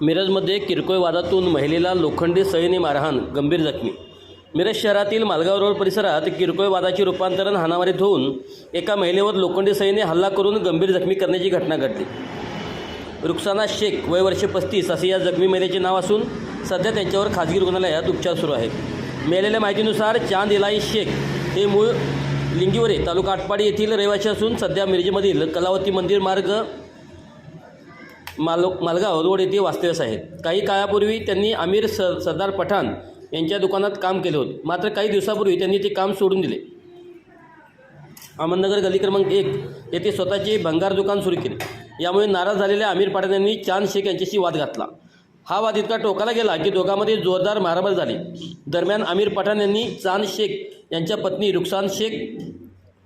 मिरजमध्ये किरकोळ वादातून महिलेला लोखंडी सईने मारहाण गंभीर जखमी. मिरज शहरातील मालगाव रोड परिसरात किरकोळ वादाची रूपांतरण हाणामारीत होऊन एका महिलेवर लोखंडी सईने हल्ला करून गंभीर जखमी करण्याची घटना घडली. रुक्साना शेख वय वर्षे पस्तीस असे या जखमी महिलेचे नाव असून सध्या त्यांच्यावर खाजगी रुग्णालयात उपचार सुरू आहेत. मिळालेल्या माहितीनुसार चांद इलाई शेख हे मूळ लिंगिवरे तालुका आटपाडी येथील रहिवासी असून सध्या मिरजेमधील कलावती मंदिर मार्ग मालो मालगाव रोड येथे वास्तव्यास आहेत. काही काळापूर्वी त्यांनी आमिर सर सरदार पठाण यांच्या दुकानात काम केले होते. मात्र काही दिवसापूर्वी त्यांनी ते काम सोडून दिले. अहमदनगर गली क्रमांक एक येथे स्वतःचे भंगार दुकान सुरू केले. यामुळे नाराज झालेल्या आमिर पठाण यांनी चांद शेख यांच्याशी वाद घातला. हा वाद इतका टोकाला गेला की दोघांमध्ये जोरदार मारामार झाली. दरम्यान आमिर पठाण यांनी चांद शेख यांच्या पत्नी रुखसान शेख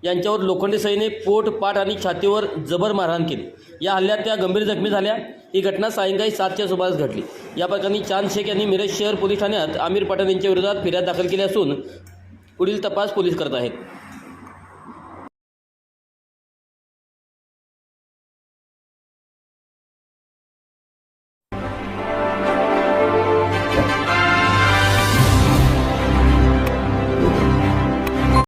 यांच्यावर लोखंडी सैने पोट पाठ आणि छातीवर जबर मारहाण केली. या हल्ल्यात त्या गंभीर जखमी झाल्या. ही घटना सायंकाळी सातच्या सुमारास घडली. या प्रकरणी चांद शेख यांनी मिरज शहर पोलीस ठाण्यात आमिर पठाण यांच्या विरोधात फिर्याद दाखल केली असून पुढील तपास पोलीस करत आहेत.